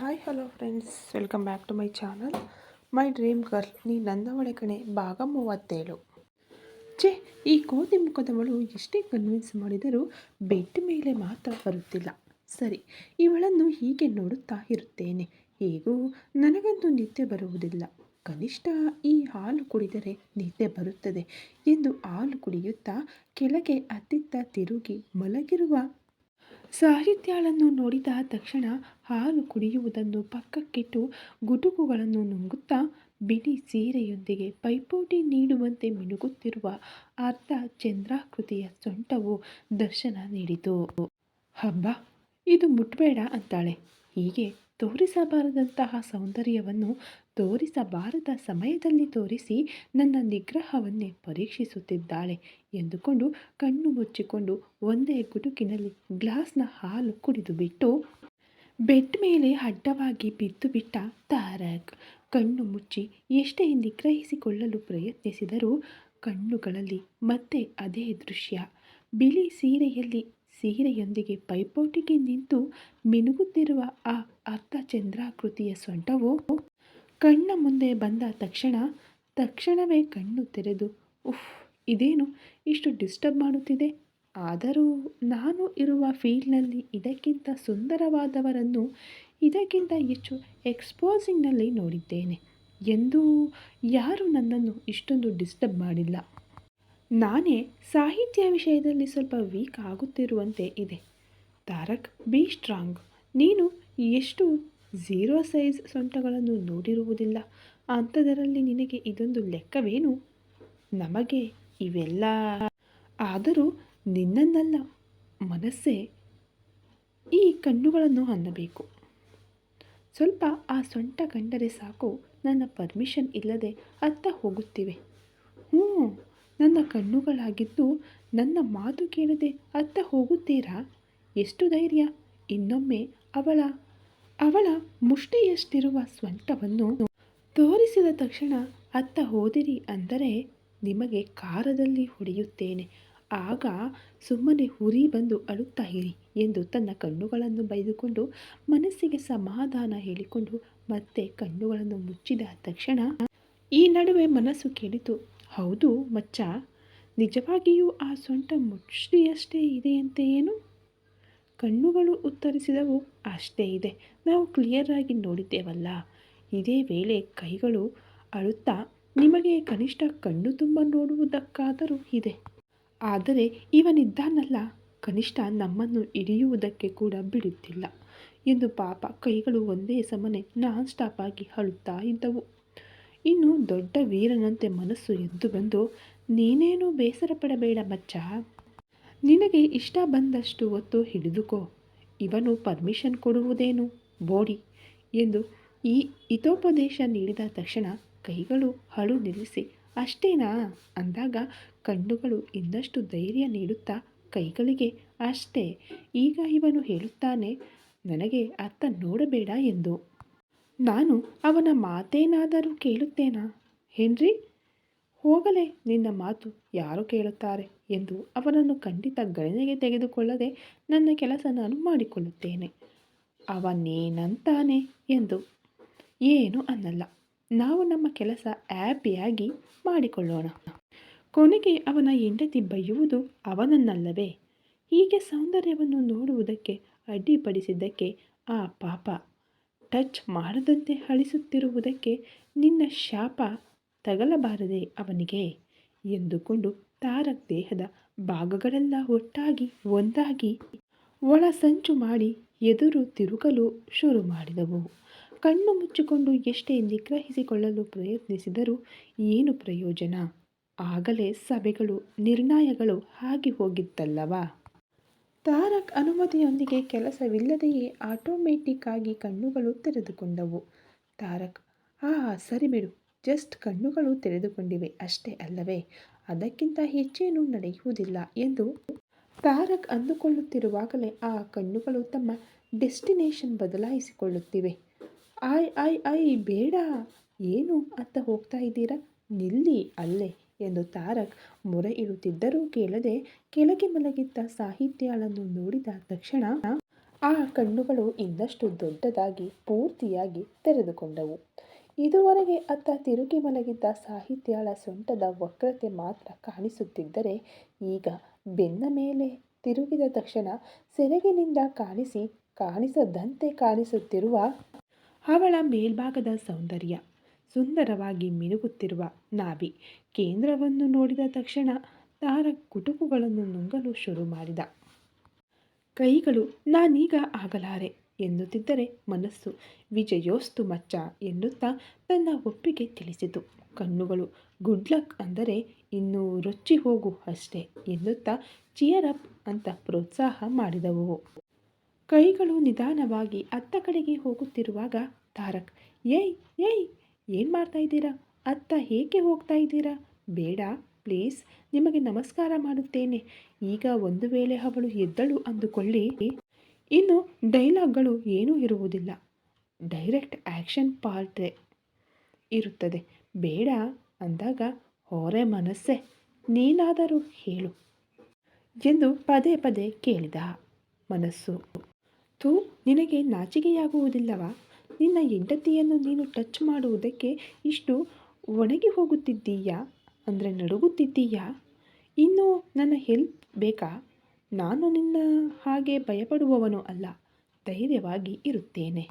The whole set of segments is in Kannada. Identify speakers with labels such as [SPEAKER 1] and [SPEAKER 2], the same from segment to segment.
[SPEAKER 1] Hi hello friends welcome back to my channel my dream girl ನೀ ನಂದವಳೆ ಕಣೆ, ಭಾಗ ಮೂವತ್ತೇಳು. ಛೇ, ಈ ಕೋತಿ ಮುಖದವಳು ಎಷ್ಟೇ ಕನ್ವಿನ್ಸ್ ಮಾಡಿದರೂ ಬೆಡ್ ಮೇಲೆ ಮಾತ್ರ ಬರುತ್ತಿಲ್ಲ. ಸರಿ, ಇವಳನ್ನು ಹೀಗೆ ನೋಡುತ್ತಾ ಇರುತ್ತೇನೆ. ಹೇಗೂ? ನನಗಂತೂ ನಿದ್ದೆ ಬರುವುದಿಲ್ಲ. ಕನಿಷ್ಠ ಈ ಹಾಲು ಕುಡಿದರೆ ನಿದ್ದೆ ಬರುತ್ತದೆ ಎಂದು ಹಾಲು ಕುಡಿಯುತ್ತಾ ಕೆಳಗೆ ಅತ್ತಿತ್ತ ತಿರುಗಿ ಮಲಗಿರುವ ಸಾಹಿತ್ಯಾಳನ್ನು ನೋಡಿದ ತಕ್ಷಣ ಹಾಲು ಕುಡಿಯುವುದನ್ನು ಪಕ್ಕಕ್ಕಿಟ್ಟು ಗುಟುಕುಗಳನ್ನು ನುಂಗುತ್ತಾ ಬಿಳಿ ಸೀರೆಯೊಂದಿಗೆ ಪೈಪೋಟಿ ನೀಡುವಂತೆ ಮಿನುಗುತ್ತಿರುವ ಅರ್ಧ ಚಂದ್ರಾಕೃತಿಯ ಸೊಂಟವು ದರ್ಶನ ನೀಡಿತು. ಹಬ್ಬ? ಇದು ಮುಟ್ಬೇಡ ಅಂತಾಳೆ. ಹೀಗೆ ತೋರಿಸಬಾರದಂತಹ ಸೌಂದರ್ಯವನ್ನು ತೋರಿಸಬಾರದ ಸಮಯದಲ್ಲಿ ತೋರಿಸಿ ನನ್ನ ನಿಗ್ರಹವನ್ನೇ ಪರೀಕ್ಷಿಸುತ್ತಿದ್ದಾಳೆ ಎಂದುಕೊಂಡು ಕಣ್ಣು ಮುಚ್ಚಿಕೊಂಡು ಒಂದೇ ಗುಡುಕಿನಲ್ಲಿ ಗ್ಲಾಸ್ನ ಹಾಲು ಕುಡಿದು ಬಿಟ್ಟು ಬೆಡ್ ಮೇಲೆ ಅಡ್ಡವಾಗಿ ಬಿದ್ದು ಬಿಟ್ಟ ತಾರಕ್ ಕಣ್ಣು ಮುಚ್ಚಿ ಎಷ್ಟೇ ನಿಗ್ರಹಿಸಿಕೊಳ್ಳಲು ಪ್ರಯತ್ನಿಸಿದರೂ ಕಣ್ಣುಗಳಲ್ಲಿ ಮತ್ತೆ ಅದೇ ದೃಶ್ಯ. ಬಿಳಿ ಸೀರೆಯಲ್ಲಿ ಸೀರೆಯೊಂದಿಗೆ ಪೈಪೋಟಿಗೆ ನಿಂತು ಮಿನುಗುತ್ತಿರುವ ಆ ಅರ್ಧ ಚಂದ್ರಾಕೃತಿಯ ಸೊಂಟವು ಕಣ್ಣ ಮುಂದೆ ಬಂದ ತಕ್ಷಣ ತಕ್ಷಣವೇ ಕಣ್ಣು ತೆರೆದು, ಉಫ್, ಇದೇನು? ಇಷ್ಟು ಡಿಸ್ಟರ್ಬ್ ಮಾಡುತ್ತಿದೆ. ಆದರೂ ನಾನು ಇರುವ ಫೀಲ್ಡ್ನಲ್ಲಿ ಇದಕ್ಕಿಂತ ಸುಂದರವಾದವರನ್ನು ಇದಕ್ಕಿಂತ ಹೆಚ್ಚು ಎಕ್ಸ್ಪೋಸಿಂಗ್ನಲ್ಲಿ ನೋಡಿದ್ದೇನೆ. ಎಂದೂ ಯಾರು ನನ್ನನ್ನು ಇಷ್ಟೊಂದು ಡಿಸ್ಟರ್ಬ್ ಮಾಡಿಲ್ಲ. ನಾನೇ ಸಾಹಿತ್ಯ ವಿಷಯದಲ್ಲಿ ಸ್ವಲ್ಪ ವೀಕ್ ಆಗುತ್ತಿರುವಂತೆ ಇದೆ. ತಾರಕ್ ಬಿ ಸ್ಟ್ರಾಂಗ್ ನೀನು ಎಷ್ಟು ಝೀರೋ ಸೈಜ್ ಸೊಂಟಗಳನ್ನು ನೋಡಿರುವುದಿಲ್ಲ. ಅಂಥದರಲ್ಲಿ ನಿನಗೆ ಇದೊಂದು ಲೆಕ್ಕವೇನು? ನಮಗೆ ಇವೆಲ್ಲ ಆದರೂ ನಿನ್ನನ್ನಲ್ಲ, ಮನಸ್ಸೇ ಈ ಕಣ್ಣುಗಳನ್ನು ಅನ್ನಬೇಕು. ಸ್ವಲ್ಪ ಆ ಸೊಂಟ ಕಂಡರೆ ಸಾಕು, ನನ್ನ ಪರ್ಮಿಷನ್ ಇಲ್ಲದೆ ಅತ್ತ ಹೋಗುತ್ತಿವೆ. ಹ್ಞೂ ನನ್ನ ಕಣ್ಣುಗಳಾಗಿದ್ದು ನನ್ನ ಮಾತು ಕೇಳದೆ ಅತ್ತ ಹೋಗುತ್ತೀರಾ? ಎಷ್ಟು ಧೈರ್ಯ! ಇನ್ನೊಮ್ಮೆ ಅವಳ ಅವಳ ಮುಷ್ಟಿಯಷ್ಟಿರುವ ಸ್ವಂಟವನ್ನು ತೋರಿಸಿದ ತಕ್ಷಣ ಅತ್ತ ಹೋದಿರಿ ಅಂದರೆ ನಿಮಗೆ ಕಾರದಲ್ಲಿ ಹೊಡೆಯುತ್ತೇನೆ. ಆಗ ಸುಮ್ಮನೆ ಹುರಿ ಬಂದು ಅಳುತ್ತಾ ಇರಿ ಎಂದು ತನ್ನ ಕಣ್ಣುಗಳನ್ನು ಬೈದುಕೊಂಡು ಮನಸ್ಸಿಗೆ ಸಮಾಧಾನ ಹೇಳಿಕೊಂಡು ಮತ್ತೆ ಕಣ್ಣುಗಳನ್ನು ಮುಚ್ಚಿದ ತಕ್ಷಣ ಈ ನಡುವೆ ಮನಸ್ಸು ಕೇಳಿತು ಹೌದು ಮಚ್ಚ, ನಿಜವಾಗಿಯೂ ಆ ಸೊಂಟ ಮುಷ್ಟಿಯಷ್ಟೇ ಇದೆಯಂತೆ ಏನು? ಕಣ್ಣುಗಳು ಉತ್ತರಿಸಿದವು, ಅಷ್ಟೇ ಇದೆ. ನಾವು ಕ್ಲಿಯರ್ ಆಗಿ ನೋಡಿದ್ದೇವಲ್ಲ. ಇದೇ ವೇಳೆ ಕೈಗಳು ಅಳುತ್ತಾ, ನಿಮಗೆ ಕನಿಷ್ಠ ಕಣ್ಣು ತುಂಬ ನೋಡುವುದಕ್ಕಾದರೂ ಇದೆ. ಆದರೆ ಇವನಿದ್ದಾನಲ್ಲ, ಕನಿಷ್ಠ ನಮ್ಮನ್ನು ಹಿಡಿಯುವುದಕ್ಕೆ ಕೂಡ ಬಿಡುತ್ತಿಲ್ಲ ಎಂದು ಪಾಪ ಕೈಗಳು ಒಂದೇ ಸಮನೆ ನಾನ್ ಸ್ಟಾಪ್ ಆಗಿ ಅಳುತ್ತಾ ಇದ್ದವು ಇನ್ನು ದೊಡ್ಡ ವೀರನಂತೆ ಮನಸ್ಸು ಎದ್ದು ಬಂದು, ನೀನೇನು ಬೇಸರ ಪಡಬೇಡ ಮಚ್ಚ. ನಿನಗೆ ಇಷ್ಟ ಬಂದಷ್ಟು ಹೊತ್ತು ಹಿಡಿದುಕೋ. ಇವನು ಪರ್ಮಿಷನ್ ಕೊಡುವುದೇನು? ಬೋಡಿ ಎಂದು ಈ ಹಿತೋಪದೇಶ ನೀಡಿದ ತಕ್ಷಣ ಕೈಗಳು ಹಳು ನಿಲ್ಲಿಸಿ, ಅಷ್ಟೇನಾ ಅಂದಾಗ ಕಣ್ಣುಗಳು ಇನ್ನಷ್ಟು ಧೈರ್ಯ ನೀಡುತ್ತಾ ಕೈಗಳಿಗೆ, ಅಷ್ಟೇ. ಈಗ ಇವನು ಹೇಳುತ್ತಾನೆ, ನನಗೆ ಅತ್ತ ನೋಡಬೇಡ ಎಂದು ನಾನು ಅವನ ಮಾತೇನಾದರೂ ಕೇಳುತ್ತೇನಾ? ಹೆನ್ರಿ, ಹೋಗಲೇ ನಿನ್ನ ಮಾತು ಯಾರು ಕೇಳುತ್ತಾರೆ ಎಂದು ಅವನನ್ನು ಖಂಡಿತ ಗಣನೆಗೆ ತೆಗೆದುಕೊಳ್ಳದೆ ನನ್ನ ಕೆಲಸ ನಾನು ಮಾಡಿಕೊಳ್ಳುತ್ತೇನೆ. ಅವನೇನಂತಾನೆ ಎಂದು? ಏನು ಅನ್ನಲ್ಲ. ನಾವು ನಮ್ಮ ಕೆಲಸ ಆ್ಯಪಿಯಾಗಿ ಮಾಡಿಕೊಳ್ಳೋಣ. ಕೊನೆಗೆ ಅವನ ಹೆಂಡತಿ ಬೈಯುವುದು ಅವನನ್ನಲ್ಲವೇ? ಹೀಗೆ ಸೌಂದರ್ಯವನ್ನು ನೋಡುವುದಕ್ಕೆ, ಅಡ್ಡಿಪಡಿಸಿದ್ದಕ್ಕೆ ಆ ಪಾಪ ಟಚ್ ಮಾಡದಂತೆ ಅಳಿಸುತ್ತಿರುವುದಕ್ಕೆ ನಿನ್ನ ಶಾಪ ತಗಲಬಾರದೆ ಅವನಿಗೆ? ಎಂದುಕೊಂಡು ತಾರಕ್ ದೇಹದ ಭಾಗಗಳೆಲ್ಲ ಒಟ್ಟಾಗಿ ಒಂದಾಗಿ ಒಳ ಸಂಚು ಮಾಡಿ ಎದುರು ತಿರುಗಲು ಶುರು ಮಾಡಿದವು. ಕಣ್ಣು ಮುಚ್ಚಿಕೊಂಡು ಎಷ್ಟೇ ನಿಗ್ರಹಿಸಿಕೊಳ್ಳಲು ಪ್ರಯತ್ನಿಸಿದರೂ ಏನು ಪ್ರಯೋಜನ? ಆಗಲೇ ಸಭೆಗಳು ನಿರ್ಣಯಗಳು ಆಗಿ ಹೋಗಿತ್ತಲ್ಲವಾ? ತಾರಕ್ ಅನುಮತಿಯೊಂದಿಗೆ ಕೆಲಸವಿಲ್ಲದೆಯೇ ಆಟೋಮೆಟಿಕ್ ಆಗಿ ಕಣ್ಣುಗಳು ತೆರೆದುಕೊಂಡವು. ತಾರಕ್, ಆ, ಸರಿ ಬಿಡು. ಜಸ್ಟ್ ಕಣ್ಣುಗಳು ತೆರೆದುಕೊಂಡಿವೆ. ಅಷ್ಟೇ ಅಲ್ಲವೇ, ಅದಕ್ಕಿಂತ ಹೆಚ್ಚೇನೂ ನಡೆಯುವುದಿಲ್ಲ ಎಂದು ತಾರಕ್ ಅಂದುಕೊಳ್ಳುತ್ತಿರುವಾಗಲೇ ಆ ಕಣ್ಣುಗಳು ತಮ್ಮ ಡೆಸ್ಟಿನೇಷನ್ ಬದಲಾಯಿಸಿಕೊಳ್ಳುತ್ತಿವೆ. ಆಯ್ ಆಯ್ ಐ ಬೇಡ. ಏನು ಅಂತ ಹೋಗ್ತಾ ಇದ್ದೀರಾ? ನಿಲ್ಲಿ, ಅಲ್ಲೇ. ಎಂದು ತಾರಕ್ ಮೊರೆ ಇಡುತ್ತಿದ್ದರೂ ಕೇಳದೆ ಕೆಳಗೆ ಮಲಗಿದ್ದ ಸಾಹಿತ್ಯಾಳನ್ನು ನೋಡಿದ ತಕ್ಷಣ ಆ ಕಣ್ಣುಗಳು ಇನ್ನಷ್ಟು ದೊಡ್ಡದಾಗಿ ಪೂರ್ತಿಯಾಗಿ ತೆರೆದುಕೊಂಡವು. ಇದುವರೆಗೆ ಅತ್ತ ತಿರುಗಿ ಮಲಗಿದ್ದ ಸಾಹಿತ್ಯಾಳ ಸೊಂಟದ ವಕ್ರತೆ ಮಾತ್ರ ಕಾಣಿಸುತ್ತಿದ್ದರೆ ಈಗ ಬೆನ್ನ ಮೇಲೆ ತಿರುಗಿದ ತಕ್ಷಣ ಸೆರಗಿನಿಂದ ಕಾಣಿಸಿ ಕಾಣಿಸದಂತೆ ಕಾಣಿಸುತ್ತಿರುವ ಅವಳ ಮೇಲ್ಭಾಗದ ಸೌಂದರ್ಯ. ಸುಂದರವಾಗಿ ಮಿನುಗುತ್ತಿರುವ ನಾಭಿ ಕೇಂದ್ರವನ್ನು ನೋಡಿದ ತಕ್ಷಣ ತಾರ ಕುಟುಕುಗಳನ್ನು ನುಂಗಲು ಶುರು ಮಾಡಿದ. ಕೈಗಳು, ನಾನೀಗ ಆಗಲಾರೆ ಎನ್ನುತ್ತಿದ್ದರೆ ಮನಸ್ಸು ವಿಜಯೋಸ್ತು ಮಚ್ಚ ಎನ್ನುತ್ತಾ ತನ್ನ ಒಪ್ಪಿಗೆ ತಿಳಿಸಿತು. ಕಣ್ಣುಗಳು ಗುಡ್ ಲಕ್ ಅಂದರೆ ಇನ್ನೂ ರೊಚ್ಚಿ ಹೋಗು ಅಷ್ಟೇ ಎನ್ನುತ್ತಾ ಚಿಯರ್ ಅಪ್ ಅಂತ ಪ್ರೋತ್ಸಾಹ ಮಾಡಿದವು. ಕೈಗಳು ನಿಧಾನವಾಗಿ ಅತ್ತ ಕಡೆಗೆ ಹೋಗುತ್ತಿರುವಾಗ ತಾರಕ್, ಏಯ್ ಏಯ್ ಏನು ಮಾಡ್ತಾ ಇದ್ದೀರಾ? ಅತ್ತ ಏಕೆ ಹೋಗ್ತಾ ಇದ್ದೀರಾ? ಬೇಡ ಪ್ಲೀಸ್ ನಿಮಗೆ ನಮಸ್ಕಾರ ಮಾಡುತ್ತೇನೆ. ಈಗ ಒಂದು ವೇಳೆ ಅವಳು ಎದ್ದಳು ಅಂದುಕೊಳ್ಳಿ. ಇನ್ನು ಡೈಲಾಗ್ಗಳು ಏನೂ ಇರುವುದಿಲ್ಲ. ಡೈರೆಕ್ಟ್ ಆ್ಯಕ್ಷನ್ ಪಾರ್ಟ್ ಇರುತ್ತದೆ. ಬೇಡ, ಅಂದಾಗ ಹೊರೆ ಮನಸ್ಸೆ. ನೀನಾದರೂ ಹೇಳು ಎಂದು ಪದೇ ಪದೇ ಕೇಳಿದ ಮನಸ್ಸು. ತೂ, ನಿನಗೆ ನಾಚಿಕೆಯಾಗುವುದಿಲ್ಲವಾ? ನಿನ್ನ ಹೆಂಡತಿಯನ್ನು ನೀನು ಟಚ್ ಮಾಡುವುದಕ್ಕೆ ಇಷ್ಟು ಒಣಗಿ ಹೋಗುತ್ತಿದ್ದೀಯಾ? ಅಂದರೆ ನಡುಗುತ್ತಿದ್ದೀಯಾ? ಇನ್ನು ನನ್ನ ಹೆಲ್ಪ್ ಬೇಕಾ? ನಾನು ನಿನ್ನ ಹಾಗೆ ಭಯಪಡುವವನು ಅಲ್ಲ, ಧೈರ್ಯವಾಗಿ ಇರುತ್ತೇನೆ.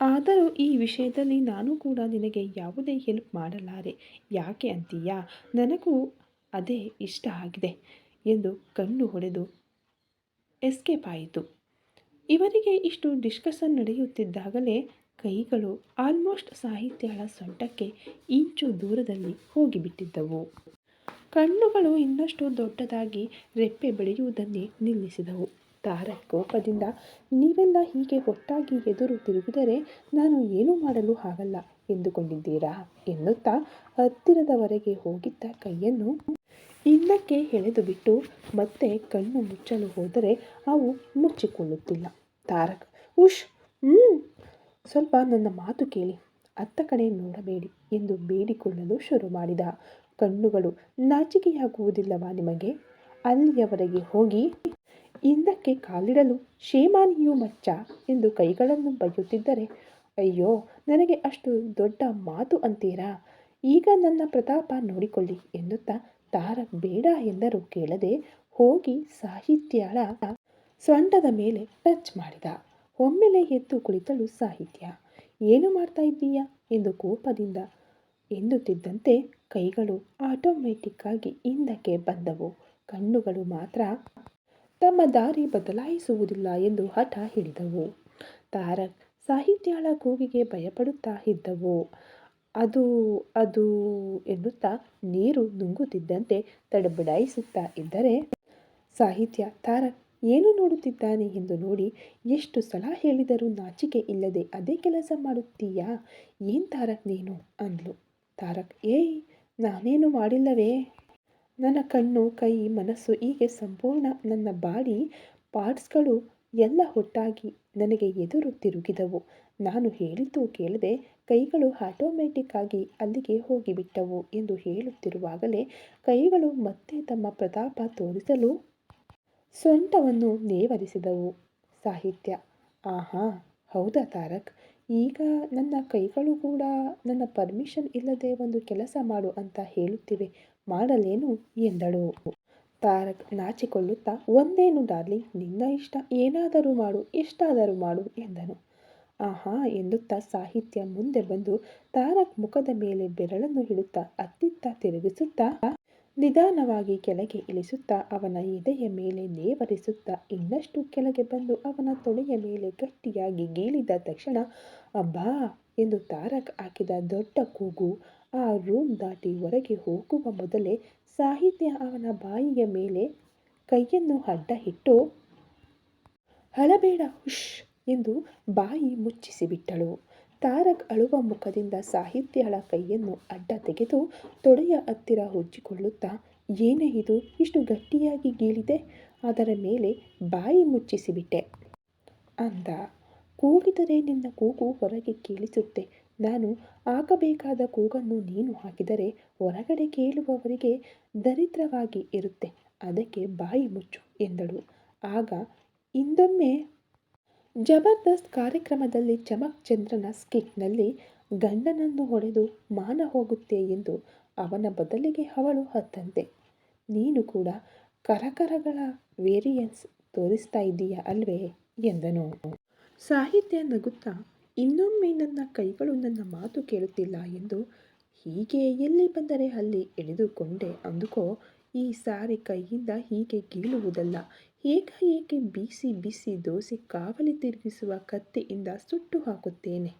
[SPEAKER 1] ಆದರೂ ಈ ವಿಷಯದಲ್ಲಿ ನಾನು ಕೂಡ ನಿನಗೆ ಯಾವುದೇ ಹೆಲ್ಪ್ ಮಾಡಲಾರೆ. ಯಾಕೆ ಅಂತೀಯಾ? ನನಗೂ ಅದೇ ಇಷ್ಟ ಆಗಿದೆ ಎಂದು ಕಣ್ಣು ಹೊಡೆದು ಎಸ್ಕೇಪ್ ಆಯಿತು. ಇವರಿಗೆ ಇಷ್ಟು ಡಿಸ್ಕಷನ್ ನಡೆಯುತ್ತಿದ್ದಾಗಲೇ ಕೈಗಳು ಆಲ್ಮೋಸ್ಟ್ ಸಾಹಿತ್ಯಳ ಸೊಂಟಕ್ಕೆ ಇಂಚು ದೂರದಲ್ಲಿ ಹೋಗಿಬಿಟ್ಟಿದ್ದವು. ಕಣ್ಣುಗಳು ಇನ್ನಷ್ಟು ದೊಡ್ಡದಾಗಿ ರೆಪ್ಪೆ ಬೆಳೆಯುವುದನ್ನೇ ನಿಲ್ಲಿಸಿದವು. ತಾರ ಕೋಪದಿಂದ ನೀವೆಲ್ಲ ಹೀಗೆ ಒಟ್ಟಾಗಿ ಎದುರು ತಿರುಗಿದರೆ ನಾನು ಏನೂ ಮಾಡಲು ಆಗಲ್ಲ ಎಂದುಕೊಂಡಿದ್ದೀರಾ? ಎನ್ನುತ್ತಾ ಹತ್ತಿರದವರೆಗೆ ಹೋಗಿದ್ದ ಕೈಯನ್ನು ಹಿಂದಕ್ಕೆ ಎಳೆದು ಬಿಟ್ಟು ಮತ್ತೆ ಕಣ್ಣು ಮುಚ್ಚಲು ಹೋದರೆ ಅವು ಮುಚ್ಚಿಕೊಳ್ಳುತ್ತಿಲ್ಲ. ತಾರಕ್, ಉಷ್ ಹ್ಞೂ ಸ್ವಲ್ಪ ನನ್ನ ಮಾತು ಕೇಳಿ, ಅತ್ತ ಕಡೆ ನೋಡಬೇಡಿ ಎಂದು ಬೇಡಿಕೊಳ್ಳಲು ಶುರು ಮಾಡಿದ. ಕಣ್ಣುಗಳು ನಾಚಿಕೆಯಾಗುವುದಿಲ್ಲವಾ ನಿಮಗೆ? ಅಲ್ಲಿಯವರೆಗೆ ಹೋಗಿ ಹಿಂದಕ್ಕೆ ಕಾಲಿಡಲು ಶೇಮಾನಿಯು ಮಚ್ಚ ಎಂದು ಕೈಗಳನ್ನು ಬೈಯುತ್ತಿದ್ದರೆ ಅಯ್ಯೋ, ನನಗೆ ಅಷ್ಟು ದೊಡ್ಡ ಮಾತು ಅಂತೀರಾ? ಈಗ ನನ್ನ ಪ್ರತಾಪ ನೋಡಿಕೊಳ್ಳಿ ಎನ್ನುತ್ತಾ ತಾರ ಬೇಡ ಎಂದರು ಕೇಳದೆ ಹೋಗಿ ಸಾಹಿತ್ಯಳ ಸೊಂಟದ ಮೇಲೆ ಟಚ್ ಮಾಡಿದ. ಒಮ್ಮೆಲೆ ಎದ್ದು ಕುಳಿತಳು ಸಾಹಿತ್ಯ. ಏನು ಮಾಡ್ತಾ ಇದ್ದೀಯಾ? ಎಂದು ಕೋಪದಿಂದ ಎನ್ನುತ್ತಿದ್ದಂತೆ ಕೈಗಳು ಆಟೋಮ್ಯಾಟಿಕ್ಕಾಗಿ ಹಿಂದಕ್ಕೆ ಬಂದವು. ಕಣ್ಣುಗಳು ಮಾತ್ರ ತಮ್ಮ ದಾರಿ ಬದಲಾಯಿಸುವುದಿಲ್ಲ ಎಂದು ಹಠ ಹಿಡಿದವು ತಾರಕ್ ಸಾಹಿತ್ಯಾಳ ಕೂಗಿಗೆ ಭಯಪಡುತ್ತಾ ಇದ್ದವು. ಅದು ಅದು ಎನ್ನುತ್ತಾ ನೀರು ನುಂಗುತ್ತಿದ್ದಂತೆ ತಡಬಡಾಯಿಸುತ್ತಾ ಇದ್ದರೆ ಸಾಹಿತ್ಯ ತಾರಕ್ ಏನು ನೋಡುತ್ತಿದ್ದಾನೆ ಎಂದು ನೋಡಿ, ಎಷ್ಟು ಸಲ ಹೇಳಿದರೂ ನಾಚಿಕೆ ಇಲ್ಲದೆ ಅದೇ ಕೆಲಸ ಮಾಡುತ್ತೀಯಾ? ಏನು ತಾರಕ್ ನೀನು? ಅಂದ್ಲು. ತಾರಕ್, ಏಯ್, ನಾನೇನು ಮಾಡಿಲ್ಲವೇ? ನನ್ನ ಕಣ್ಣು, ಕೈ, ಮನಸ್ಸು ಹೀಗೆ ಸಂಪೂರ್ಣ ನನ್ನ ಬಾಡಿ ಪಾರ್ಟ್ಸ್ಗಳು ಎಲ್ಲ ಒಟ್ಟಾಗಿ ನನಗೆ ಎದುರು ತಿರುಗಿದವು. ನಾನು ಹೇಳಿದ್ದು ಕೇಳದೆ ಕೈಗಳು ಆಟೋಮ್ಯಾಟಿಕ್ ಆಗಿ ಅಲ್ಲಿಗೆ ಹೋಗಿಬಿಟ್ಟವು ಎಂದು ಹೇಳುತ್ತಿರುವಾಗಲೇ ಕೈಗಳು ಮತ್ತೆ ತಮ್ಮ ಪ್ರತಾಪ ತೋರಿಸಲು ಸೊಂಟವನ್ನು ನೇವರಿಸಿದವು. ಸಾಹಿತ್ಯ. ಆಹಾ, ಹೌದಾ ತಾರಕ್? ಈಗ ನನ್ನ ಕೈಗಳು ಕೂಡ ನನ್ನ ಪರ್ಮಿಷನ್ ಇಲ್ಲದೆ ಒಂದು ಕೆಲಸ ಮಾಡು ಅಂತ ಹೇಳುತ್ತಿವೆ. ಮಾಡಲೇನು? ಎಂದಳು. ತಾರಕ್ ನಾಚಿಕೊಳ್ಳುತ್ತಾ, ಒಂದೇನು ಡಾರ್ಲಿಂಗ್, ನಿನ್ನ ಇಷ್ಟ. ಏನಾದರೂ ಮಾಡು, ಎಷ್ಟಾದರೂ ಮಾಡು, ಎಂದನು. ಆಹಾ, ಎನ್ನುತ್ತಾ ಸಾಹಿತ್ಯ ಮುಂದೆ ಬಂದು ತಾರಕ್ ಮುಖದ ಮೇಲೆ ಬೆರಳನ್ನು ಹಿಡುತ್ತಾ ಅತ್ತಿತ್ತ ತಿರುಗಿಸುತ್ತಾ ನಿಧಾನವಾಗಿ ಕೆಳಗೆ ಇಳಿಸುತ್ತಾ ಅವನ ಎದೆಯ ಮೇಲೆ ನೇವರಿಸುತ್ತಾ ಇನ್ನಷ್ಟು ಕೆಳಗೆ ಬಂದು ಅವನ ತೊಡೆಯ ಮೇಲೆ ಗಟ್ಟಿಯಾಗಿ ಗೀಳಿದ ತಕ್ಷಣ, ಅಬ್ಬಾ! ಎಂದು ತಾರಕ್ ಹಾಕಿದ ದೊಡ್ಡ ಕೂಗು ಆ ರೂಮ್ ದಾಟಿ ಹೊರಗೆ ಹೋಗುವ ಮೊದಲೇ ಸಾಹಿತ್ಯ ಅವನ ಬಾಯಿಯ ಮೇಲೆ ಕೈಯನ್ನು ಅಡ್ಡ ಇಟ್ಟು ಹಳಬೇಡ ಹುಷ್! ಎಂದು ಬಾಯಿ ಮುಚ್ಚಿಸಿಬಿಟ್ಟಳು. ತಾರಕ್ ಅಳುವ ಮುಖದಿಂದ ಸಾಹಿತ್ಯಳ ಕೈಯನ್ನು ಅಡ್ಡ ತೆಗೆದು ತೊಡೆಯ ಹತ್ತಿರ ಉಜ್ಜಿಕೊಳ್ಳುತ್ತಾ ಏನೇ ಇದು, ಇಷ್ಟು ಗಟ್ಟಿಯಾಗಿ ಗೀಳಿದೆ, ಅದರ ಮೇಲೆ ಬಾಯಿ ಮುಚ್ಚಿಸಿಬಿಟ್ಟೆ. ಅಂದ. ಕೂಗಿದರೆ ನಿನ್ನ ಕೂಗು ಹೊರಗೆ ಕೇಳಿಸುತ್ತೆ. ನಾನು ಹಾಕಬೇಕಾದ ಕೂಗನ್ನು ನೀನು ಹಾಕಿದರೆ ಹೊರಗಡೆ ಕೇಳುವವರಿಗೆ ದರಿದ್ರವಾಗಿ ಇರುತ್ತೆ. ಅದಕ್ಕೆ ಬಾಯಿ ಮುಚ್ಚು ಎಂದಳು. ಆಗ ಹಿಂದೊಮ್ಮೆ ಜಬರ್ದಸ್ತ್ ಕಾರ್ಯಕ್ರಮದಲ್ಲಿ ಚಮಕ್ ಚಂದ್ರನ ಸ್ಕಿಟ್ನಲ್ಲಿ ಗಂಡನನ್ನು ಹೊಡೆದು ಮಾನ ಹೋಗುತ್ತೆ ಎಂದು ಅವನ ಬದಲಿಗೆ ಅವಳು ಹತ್ತಂತೆ. ನೀನು ಕೂಡ ಕರಕರಗಳ ವೇರಿಯನ್ಸ್ ತೋರಿಸ್ತಾ ಇದ್ದೀಯ ಅಲ್ವೇ? ಎಂದನು. ಸಾಹಿತ್ಯ ನಗುತ್ತಾ, ಇನ್ನೊಮ್ಮೆ ನನ್ನ ಕೈಗಳು ನನ್ನ ಮಾತು ಕೇಳುತ್ತಿಲ್ಲ ಎಂದು ಹೀಗೆ ಎಲ್ಲಿ ಬಂದರೆ ಅಲ್ಲಿ ಎಳೆದುಕೊಂಡೆ ಅಂದುಕೋ ಈ ಸಾರಿ ಕೈಯಿಂದ ಹೀಗೆ ಗೀಳುವುದಲ್ಲ. ಏಕಾಏಕಿ ಬಿಸಿ ಬಿಸಿ ದೋಸೆ ಕಾವಲಿ ತಿರುಗಿಸುವ ಕತ್ತೆಯಿಂದ ಸುಟ್ಟು ಹಾಕುತ್ತೇನೆ.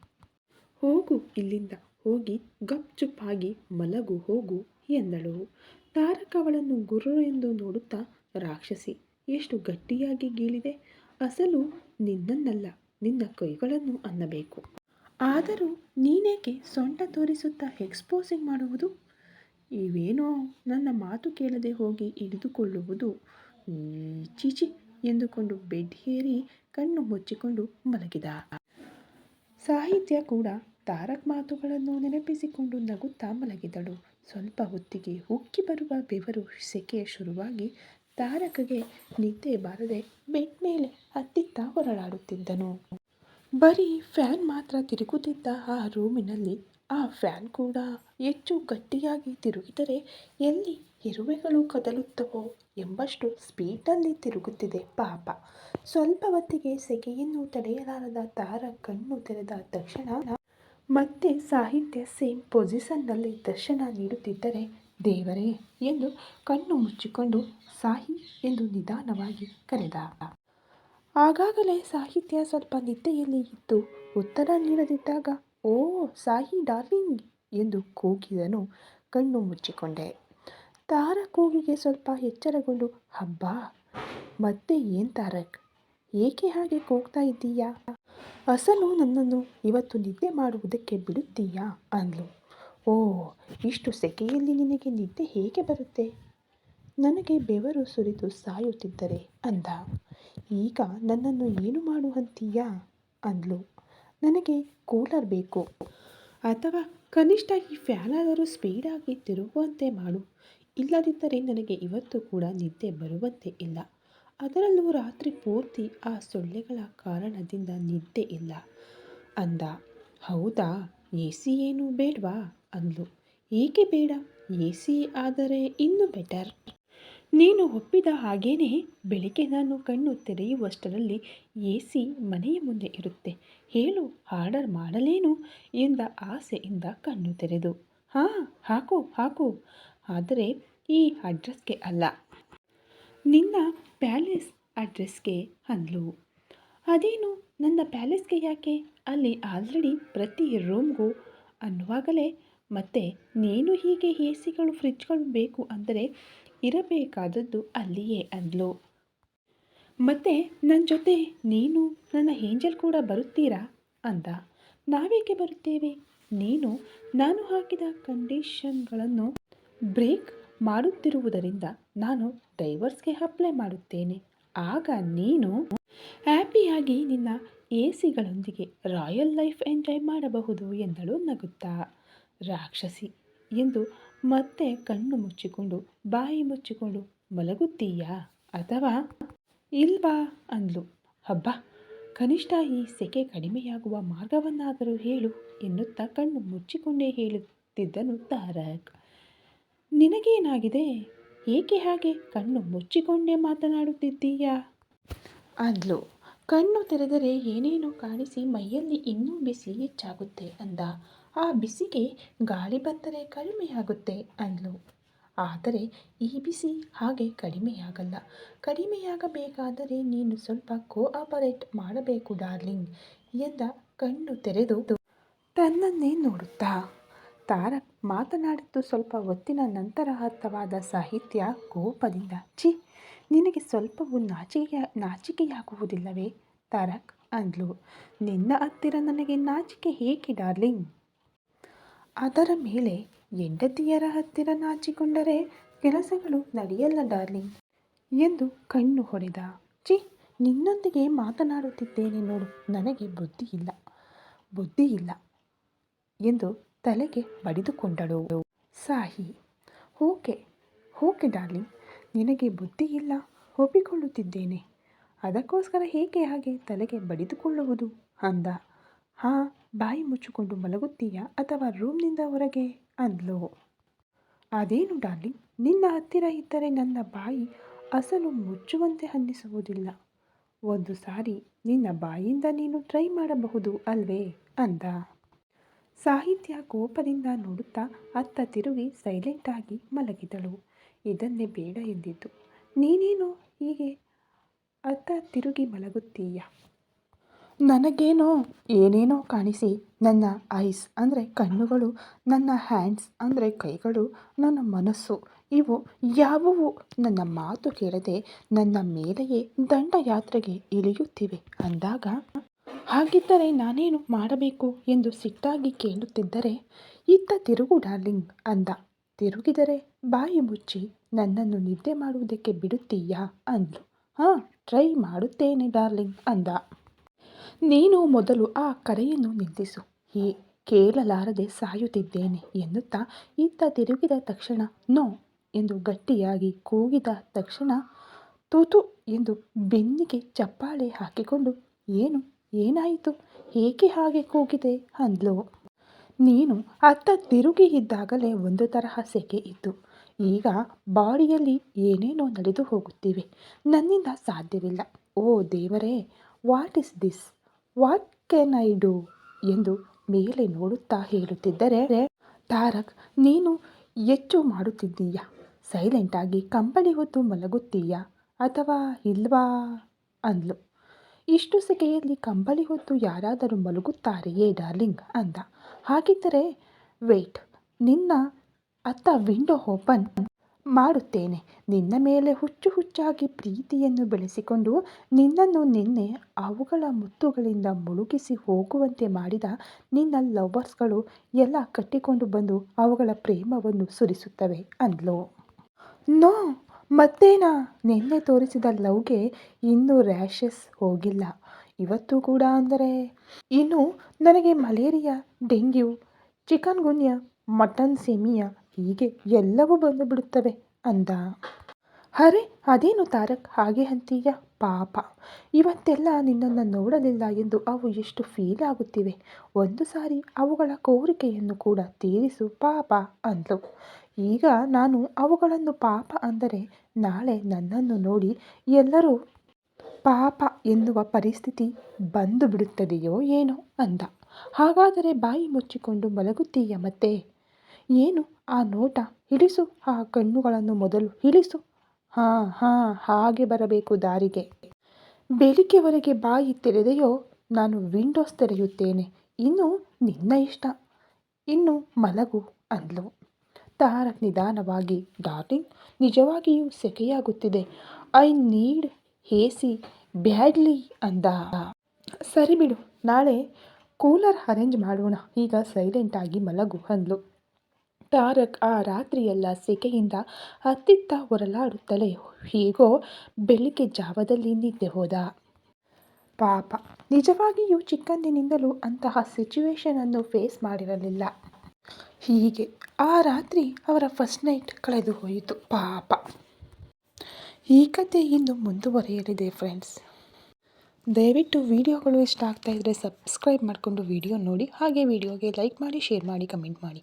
[SPEAKER 1] ಹೋಗು ಇಲ್ಲಿಂದ. ಹೋಗಿ ಗಪ್ಚುಪ್ಪಾಗಿ ಮಲಗು ಹೋಗು ಎಂದಳು. ತಾರಕ ಅವಳನ್ನು ಗುರು ಎಂದು ನೋಡುತ್ತಾ ರಾಕ್ಷಸಿ, ಎಷ್ಟು ಗಟ್ಟಿಯಾಗಿ ಗೀಳಿದೆ. ಅಸಲು ನಿನ್ನನ್ನಲ್ಲ, ನಿನ್ನ ಕೈಗಳನ್ನು ಅನ್ನಬೇಕು. ಆದರೂ ನೀನೇಕೆ ಸೊಂಟ ತೋರಿಸುತ್ತಾ ಎಕ್ಸ್ಪೋಸಿಂಗ್ ಮಾಡುವುದು? ಇವೇನೋ ನನ್ನ ಮಾತು ಕೇಳದೆ ಹೋಗಿ ಹಿಡಿದುಕೊಳ್ಳುವುದು ಚೀಚಿ ಎಂದುಕೊಂಡು ಬೆಡ್ ಏರಿ ಕಣ್ಣು ಮುಚ್ಚಿಕೊಂಡು ಮಲಗಿದ. ಸಾಹಿತ್ಯ ಕೂಡ ತಾರಕ್ ಮಾತುಗಳನ್ನು ನೆನಪಿಸಿಕೊಂಡು ನಗುತ್ತಾ ಮಲಗಿದಳು. ಸ್ವಲ್ಪ ಹೊತ್ತಿಗೆ ಉಕ್ಕಿ ಬರುವ ಬೆವರು ಸೆಕೆ ಶುರುವಾಗಿ ತಾರಕಗೆ ನಿದ್ದೆ ಬಾರದೆ ಬೆಡ್ ಮೇಲೆ ಹತ್ತಿತ್ತ ಹೊರಳಾಡುತ್ತಿದ್ದನು ಬರೀ ಫ್ಯಾನ್ ಮಾತ್ರ ತಿರುಗುತ್ತಿದ್ದ ಆ ರೂಮಿನಲ್ಲಿ ಫ್ಯಾನ್ ಕೂಡ ಹೆಚ್ಚು ಗಟ್ಟಿಯಾಗಿ ತಿರುಗಿದರೆ ಎಲ್ಲಿ ಇರುವೆಗಳು ಕದಲುತ್ತವೋ ಎಂಬಷ್ಟು ಸ್ಪೀಡಲ್ಲಿ ತಿರುಗುತ್ತಿದೆ ಪಾಪ. ಸ್ವಲ್ಪ ಹೊತ್ತಿಗೆ ಸೆಕೆಯನ್ನು ತಡೆಯಲಾರದ ತಾರ ಕಣ್ಣು ತೆರೆದ ತಕ್ಷಣ ಮತ್ತೆ ಸಾಹಿತ್ಯ ಸೇಮ್ ಪೊಸಿಷನ್ನಲ್ಲಿ ದರ್ಶನ ನೀಡುತ್ತಿದ್ದರೆ ದೇವರೇ ಎಂದು ಕಣ್ಣು ಮುಚ್ಚಿಕೊಂಡು ಸಾಹಿ ಎಂದು ನಿಧಾನವಾಗಿ ಕರೆದ. ಆಗಾಗಲೇ ಸಾಹಿತ್ಯ ಸ್ವಲ್ಪ ನಿದ್ದೆಯಲ್ಲಿ ಇದ್ದು ಉತ್ತರ ನೀಡದಿದ್ದಾಗ ಓ ಸಾಹಿ ಡಾರ್ಲಿಂಗ್ ಎಂದು ಕೂಗಿದನು, ಕಣ್ಣು ಮುಚ್ಚಿಕೊಂಡೆ. ತಾರ ಕೂಗಿಗೆ ಸ್ವಲ್ಪ ಎಚ್ಚರಗೊಂಡು, ಹಬ್ಬ, ಮತ್ತೆ ಏನ್ ತಾರಕ್? ಏಕೆ ಹಾಗೆ ಕೂಗ್ತಾ ಇದ್ದೀಯಾ? ಅಸಲು ನನ್ನನ್ನು ಇವತ್ತು ನಿದ್ದೆ ಮಾಡುವುದಕ್ಕೆ ಬಿಡುತ್ತೀಯಾ? ಅಂದ್ಲು. ಓ, ಇಷ್ಟು ಸೆಕೆಯಲ್ಲಿ ನಿನಗೆ ನಿದ್ದೆ ಹೇಗೆ ಬರುತ್ತೆ? ನನಗೆ ಬೆವರು ಸುರಿದು ಸಾಯುತ್ತಿದ್ದರೆ, ಅಂದ. ಈಗ ನನ್ನನ್ನು ಏನು ಮಾಡುವಂತೀಯಾ? ಅಂದ್ಲು. ನನಗೆ ಕೂಲರ್ ಬೇಕು. ಅಥವಾ ಕನಿಷ್ಠ ಈ ಫ್ಯಾನ್ ಆದರೂ ಸ್ಪೀಡಾಗಿ ತಿರುಗುವಂತೆ ಮಾಡು. ಇಲ್ಲದಿದ್ದರೆ ನನಗೆ ಇವತ್ತು ಕೂಡ ನಿದ್ದೆ ಬರುವಂತೆ ಇಲ್ಲ. ಅದರಲ್ಲೂ ರಾತ್ರಿ ಪೂರ್ತಿ ಆ ಸೊಳ್ಳೆಗಳ ಕಾರಣದಿಂದ ನಿದ್ದೆ ಇಲ್ಲ. ಅಂದ. ಹೌದಾ? ಎ ಸಿ ಏನು ಬೇಡವಾ? ಅಂದ್ಲು. ಏಕೆ ಬೇಡ? ಎ ಸಿ ಆದರೆ ಇನ್ನೂ ಬೆಟರ್. ನೀನು ಒಪ್ಪಿದ ಹಾಗೇನೇ ಬೆಳಿಗ್ಗೆ ನಾನು ಕಣ್ಣು ತೆರೆಯುವಷ್ಟರಲ್ಲಿ ಎ ಸಿ ಮನೆಯ ಮುಂದೆ ಇರುತ್ತೆ. ಹೇಳು, ಆರ್ಡರ್ ಮಾಡಲೇನು? ಎಂದ ಆಸೆಯಿಂದ ಕಣ್ಣು ತೆರೆದು. ಹಾಂ, ಹಾಕು ಹಾಕು. ಆದರೆ ಈ ಅಡ್ರೆಸ್ಗೆ ಅಲ್ಲ. ನಿನ್ನ ಪ್ಯಾಲೇಸ್ ಅಡ್ರೆಸ್ಗೆ ಅಂದ್ಲು. ಅದೇನು? ನನ್ನ ಪ್ಯಾಲೇಸ್ಗೆ ಯಾಕೆ? ಅಲ್ಲಿ ಆಲ್ರೆಡಿ ಪ್ರತಿ ರೂಮ್ಗೂ ಅನ್ನುವಾಗಲೇ ಮತ್ತೆ ನೀನು ಹೀಗೆ ಎ ಸಿಗಳು ಫ್ರಿಜ್ಗಳು ಬೇಕು ಅಂದರೆ ಇರಬೇಕಾದದ್ದು ಅಲ್ಲಿಯೇ ಅಂದ್ಲು. ಮತ್ತೆ ನನ್ನ ಜೊತೆ ನೀನು ನನ್ನ ಏಂಜಲ್ ಕೂಡ ಬರುತ್ತೀರಾ? ಅಂದ. ನಾವೇಕೆ ಬರುತ್ತೇವೆ? ನೀನು, ನಾನು ಹಾಕಿದ ಕಂಡೀಷನ್ಗಳನ್ನು ಬ್ರೇಕ್ ಮಾಡುತ್ತಿರುವುದರಿಂದ ನಾನು ಡೈವರ್ಸ್ಗೆ ಅಪ್ಲೈ ಮಾಡುತ್ತೇನೆ. ಆಗ ನೀನು ಹ್ಯಾಪಿಯಾಗಿ ನಿನ್ನ ಎ ಸಿಗಳೊಂದಿಗೆ ರಾಯಲ್ ಲೈಫ್ ಎಂಜಾಯ್ ಮಾಡಬಹುದು ಎಂದಳು ನಗುತ್ತಾ. ರಾಕ್ಷಸಿ ಎಂದು ಮತ್ತೆ ಕಣ್ಣು ಮುಚ್ಚಿಕೊಂಡು, ಬಾಯಿ ಮುಚ್ಚಿಕೊಂಡು, ಮಲಗುತ್ತೀಯಾ ಅಥವಾ ಇಲ್ವಾ? ಅಂದ್ಲು. ಹಬ್ಬ ಕನಿಷ್ಠ ಈ ಸೆಕೆ ಕಡಿಮೆಯಾಗುವ ಮಾರ್ಗವನ್ನಾದರೂ ಹೇಳು ಎನ್ನುತ್ತಾ ಕಣ್ಣು ಮುಚ್ಚಿಕೊಂಡೇ ಹೇಳುತ್ತಿದ್ದನು ತಾರಕ್. ನಿನಗೇನಾಗಿದೆ? ಏಕೆ ಹಾಗೆ ಕಣ್ಣು ಮುಚ್ಚಿಕೊಂಡೇ ಮಾತನಾಡುತ್ತಿದ್ದೀಯಾ? ಅಂದ್ಲು. ಕಣ್ಣು ತೆರೆದರೆ ಏನೇನೋ ಕಾಣಿಸಿ ಮೈಯಲ್ಲಿ ಇನ್ನೂ ಬಿಸಿ ಹೆಚ್ಚಾಗುತ್ತೆ ಅಂದ. ಆ ಬಿಸಿಗೆ ಗಾಳಿ ಬಂದರೆ ಕಡಿಮೆಯಾಗುತ್ತೆ ಅಂದ್ಲು. ಆದರೆ ಈ ಬಿಸಿ ಹಾಗೆ ಕಡಿಮೆಯಾಗಲ್ಲ. ಕಡಿಮೆಯಾಗಬೇಕಾದರೆ ನೀನು ಸ್ವಲ್ಪ ಕೋಆಪರೇಟ್ ಮಾಡಬೇಕು, ಡಾರ್ಲಿಂಗ್ ಎಂದ ಕಣ್ಣು ತೆರೆದು ತನ್ನನ್ನೇ ನೋಡುತ್ತಾ. ತಾರಕ್ ಮಾತನಾಡಿದ್ದು ಸ್ವಲ್ಪ ಹೊತ್ತಿನ ನಂತರ ಅರ್ಥವಾದ ಸಾಹಿತ್ಯ ಕೋಪದಿಂದ, ಛಿ, ನಿನಗೆ ಸ್ವಲ್ಪವೂ ನಾಚಿಕೆಯ, ನಾಚಿಕೆಯಾಗುವುದಿಲ್ಲವೇ ತಾರಕ್ ಅಂದ್ಲು. ನಿನ್ನ ಹತ್ತಿರ ನನಗೆ ನಾಚಿಕೆ ಹೇಗೆ, ಡಾರ್ಲಿಂಗ್? ಅದರ ಮೇಲೆ ಹೆಂಡತಿಯರ ಹತ್ತಿರ ನಾಚಿಕೊಂಡರೆ ಕೆಲಸಗಳು ನಡೆಯಲ್ಲ, ಡಾರ್ಲಿಂಗ್ ಎಂದು ಕಣ್ಣು ಹೊಡೆದ. ಚಿ ನಿನ್ನೊಂದಿಗೆ ಮಾತನಾಡುತ್ತಿದ್ದೇನೆ ನೋಡು, ನನಗೆ ಬುದ್ಧಿ ಇಲ್ಲ ಬುದ್ಧಿ ಇಲ್ಲ ಎಂದು ತಲೆಗೆ ಬಡಿದುಕೊಂಡಳು. ಸಾಹಿ ಓಕೆ ಓಕೆ ಡಾರ್ಲಿಂಗ್, ನಿನಗೆ ಬುದ್ಧಿ ಇಲ್ಲ, ಒಪ್ಪಿಕೊಳ್ಳುತ್ತಿದ್ದೇನೆ. ಅದಕ್ಕೋಸ್ಕರ ಹೇಗೆ ಹಾಗೆ ತಲೆಗೆ ಬಡಿದುಕೊಳ್ಳುವುದು? ಅಂದ. ಹಾಂ, ಬಾಯಿ ಮುಚ್ಚಿಕೊಂಡು ಮಲಗುತ್ತೀಯಾ ಅಥವಾ ರೂಮ್ನಿಂದ ಹೊರಗೆ? ಅಂದ್ಲು. ಅದೇನು ಡಾರ್ಲಿಂಗ್? ನಿನ್ನ ಹತ್ತಿರ ಇದ್ದರೆ ನನ್ನ ಬಾಯಿ ಅಸಲು ಮುಚ್ಚುವಂತೆ ಅನ್ನಿಸುವುದಿಲ್ಲ. ಒಂದು ಸಾರಿ ನಿನ್ನ ಬಾಯಿಂದ ನೀನು ಟ್ರೈ ಮಾಡಬಹುದು ಅಲ್ವೇ? ಅಂದ. ಸಾಹಿತ್ಯ ಕೋಪದಿಂದ ನೋಡುತ್ತಾ ಅತ್ತ ತಿರುಗಿ ಸೈಲೆಂಟಾಗಿ ಮಲಗಿದಳು. ಇದನ್ನೇ ಬೇಡ ಎಂದಿದ್ದು. ನೀನೇನು ಹೀಗೆ ಅತ್ತ ತಿರುಗಿ ಮಲಗುತ್ತೀಯ? ನನಗೇನೋ, ಏನೇನೋ ಕಾಣಿಸಿ ನನ್ನ ಐಸ್ ಅಂದರೆ ಕಣ್ಣುಗಳು, ನನ್ನ ಹ್ಯಾಂಡ್ಸ್ ಅಂದರೆ ಕೈಗಳು, ನನ್ನ ಮನಸ್ಸು, ಇವು ಯಾವುವು? ನನ್ನ ಮಾತು ಕೇಳದೆ ನನ್ನ ಮೇಲೆಯೇ ದಂಡಯಾತ್ರೆಗೆ ಇಳಿಯುತ್ತಿವೆ ಅಂದಾಗ, ಹಾಗಿದ್ದರೆ ನಾನೇನು ಮಾಡಬೇಕು ಎಂದು ಸಿಟ್ಟಾಗಿ ಕೇಳುತ್ತಿದ್ದರೆ, ಇತ್ತ ತಿರುಗು ಡಾರ್ಲಿಂಗ್ ಅಂದ. ತಿರುಗಿದರೆ ಬಾಯಿ ಮುಚ್ಚಿ ನನ್ನನ್ನು ನಿದ್ದೆ ಮಾಡುವುದಕ್ಕೆ ಬಿಡುತ್ತೀಯಾ ಅಂದ್ಲು. ಹಾಂ, ಟ್ರೈ ಮಾಡುತ್ತೇನೆ ಡಾರ್ಲಿಂಗ್ ಅಂದ. ನೀನು ಮೊದಲು ಆ ಕರೆಯನ್ನು ನಿಲ್ಲಿಸು ಈ ಕೇಳಲಾರದೆ ಸಾಯುತ್ತಿದ್ದೇನೆ ಎನ್ನುತ್ತಾ ಇತ್ತ ತಿರುಗಿದ ತಕ್ಷಣ, ನೋ ಎಂದು ಗಟ್ಟಿಯಾಗಿ ಕೂಗಿದ ತಕ್ಷಣ ತೂತು ಎಂದು ಬೆನ್ನಿಗೆ ಚಪ್ಪಾಳೆ ಹಾಕಿಕೊಂಡು, ಏನು, ಏನಾಯಿತು? ಏಕೆ ಹಾಗೆ ಕೂಗಿದೆ? ಅಂದ್ಲು. ನೀನು ಅತ್ತ ತಿರುಗಿ ಇದ್ದಾಗಲೇ ಒಂದು ತರಹ ಸೆಕೆ ಇತ್ತು. ಈಗ ಬಾಡಿಯಲ್ಲಿ ಏನೇನೋ ನಡೆದು ಹೋಗುತ್ತಿವೆ. ನನ್ನಿಂದ ಸಾಧ್ಯವಿಲ್ಲ. ಓ ದೇವರೇ what is this what can I do ಎಂದು ಮೇಲೆ ನೋಡುತ್ತಾ ಹೇಳುತ್ತಿದ್ದರೆ, ತಾರಕ್, ನೀನು ಹೆಚ್ಚು ಮಾಡುತ್ತಿದ್ದೀಯ? ಸೈಲೆಂಟಾಗಿ ಕಂಬಳಿ ಹೊತ್ತು ಮಲಗುತ್ತೀಯಾ? ಅಥವಾ ಇಲ್ವಾ? ಅಂದ್ಲು. ಇಷ್ಟು ಸೆಕೆಯಲ್ಲಿ ಕಂಬಳಿ ಹೊತ್ತು ಯಾರಾದರೂ ಮಲಗುತ್ತಾರೆಯೇ, ಡಾರ್ಲಿಂಗ್? ಅಂದ. ಹಾಗಿದ್ದರೆ, ವೇಟ್. ನಿನ್ನ ಅತ್ತ ವಿಂಡೋ ಓಪನ್ ಮಾಡುತ್ತೇನೆ. ನಿನ್ನ ಮೇಲೆ ಹುಚ್ಚು ಹುಚ್ಚಾಗಿ ಪ್ರೀತಿಯನ್ನು ಬೆಳೆಸಿಕೊಂಡು ನಿನ್ನನ್ನು ನಿನ್ನೆ ಅವುಗಳ ಮುತ್ತುಗಳಿಂದ ಮುಳುಗಿಸಿ ಹೋಗುವಂತೆ ಮಾಡಿದ ನಿನ್ನ ಲವರ್ಸ್ಗಳು ಎಲ್ಲ ಕಟ್ಟಿಕೊಂಡು ಬಂದು ಅವುಗಳ ಪ್ರೇಮವನ್ನು ಸುರಿಸುತ್ತವೆ ಅಂದ್ಲು. ನೋ, ಮತ್ತೇನಾ? ನಿನ್ನೆ ತೋರಿಸಿದ ಲವ್ಗೆ ಇನ್ನೂ ರ್ಯಾಷಸ್ ಹೋಗಿಲ್ಲ. ಇವತ್ತು ಕೂಡ ಅಂದರೆ? ಇನ್ನು ನನಗೆ malaria, dengue chikungunya mutton ಸೆಮಿಯಾ ಹೀಗೆ ಎಲ್ಲವೂ ಬಂದು ಬಿಡುತ್ತವೆ ಅಂದ. ಅರೆ, ಅದೇನು ತಾರಕ್? ಹಾಗೆ ಅಂತೀಯ? ಪಾಪ. ಇವತ್ತೆಲ್ಲ ನಿನ್ನನ್ನು ನೋಡಲಿಲ್ಲ ಎಂದು ಅವು ಎಷ್ಟು ಫೀಲ್ ಆಗುತ್ತಿವೆ. ಒಂದು ಸಾರಿ ಅವುಗಳ ಕೋರಿಕೆಯನ್ನು ಕೂಡ ತೀರಿಸು, ಪಾಪ ಅಂದಳು ಈಗ ನಾನು ಅವುಗಳನ್ನು ಪಾಪ ಅಂದರೆ ನಾಳೆ ನನ್ನನ್ನು ನೋಡಿ ಎಲ್ಲರೂ ಪಾಪ ಎನ್ನುವ ಪರಿಸ್ಥಿತಿ ಬಂದು ಬಿಡುತ್ತದೆಯೋ ಏನೋ ಅಂದ. ಹಾಗಾದರೆ ಬಾಯಿ ಮುಚ್ಚಿಕೊಂಡು ಮಲಗುತ್ತೀಯ ಮತ್ತೆ? ಏನು? ಆ ನೋಟ ಇಳಿಸು, ಆ ಕಣ್ಣುಗಳನ್ನು ಮೊದಲು ಇಳಿಸು. ಹಾಂ ಹಾಂ, ಹಾಗೆ ಬರಬೇಕು ದಾರಿಗೆ. ಬೆಳಿಗ್ಗೆವರೆಗೆ ಬಾಯಿ ತೆರೆದೆಯೋ, ನಾನು ವಿಂಡೋಸ್ ತೆರೆಯುತ್ತೇನೆ. ಇನ್ನು ನಿನ್ನ ಇಷ್ಟ. ಇನ್ನು ಮಲಗು ಅಂದ್ಲು. ತಾರಕ್ ನಿಧಾನವಾಗಿ, ಡಾರ್ಲಿಂಗ್, ನಿಜವಾಗಿಯೂ ಸೆಕೆಯಾಗುತ್ತಿದೆ. I need A C badly ಅಂದ. ಸರಿ ಬಿಡು, ನಾಳೆ ಕೂಲರ್ ಅರೇಂಜ್ ಮಾಡೋಣ. ಈಗ ಸೈಲೆಂಟಾಗಿ ಮಲಗು ಅಂದ್ಲು. ತಾರಕ್ ಆ ರಾತ್ರಿಯೆಲ್ಲ ಸೆಕೆಯಿಂದ ಅತ್ತಿತ್ತ ಹೊರಲಾಡುತ್ತಲೇ ಹೇಗೋ ಬೆಳಿಗ್ಗೆ ಜಾವದಲ್ಲಿ ನಿದ್ದೆ ಹೋದ. ಪಾಪ, ನಿಜವಾಗಿಯೂ ಚಿಕ್ಕಂದಿನಿಂದಲೂ ಅಂತಹ ಸಿಚುವೇಶನನ್ನು ಫೇಸ್ ಮಾಡಿರಲಿಲ್ಲ. ಹೀಗೆ ಆ ರಾತ್ರಿ ಅವರ ಫಸ್ಟ್ ನೈಟ್ ಕಳೆದು ಹೋಯಿತು. ಪಾಪ. ಈ ಕತೆ ಇನ್ನು ಮುಂದುವರಿಯಲಿದೆ ಫ್ರೆಂಡ್ಸ್ ದಯವಿಟ್ಟು ವಿಡಿಯೋಗಳು ಇಷ್ಟ ಆಗ್ತಾ ಇದ್ದರೆ ಸಬ್ಸ್ಕ್ರೈಬ್ ಮಾಡಿಕೊಂಡು ವಿಡಿಯೋ ನೋಡಿ, ಹಾಗೆ ವಿಡಿಯೋಗೆ ಲೈಕ್ ಮಾಡಿ ಶೇರ್ ಮಾಡಿ ಕಮೆಂಟ್ ಮಾಡಿ.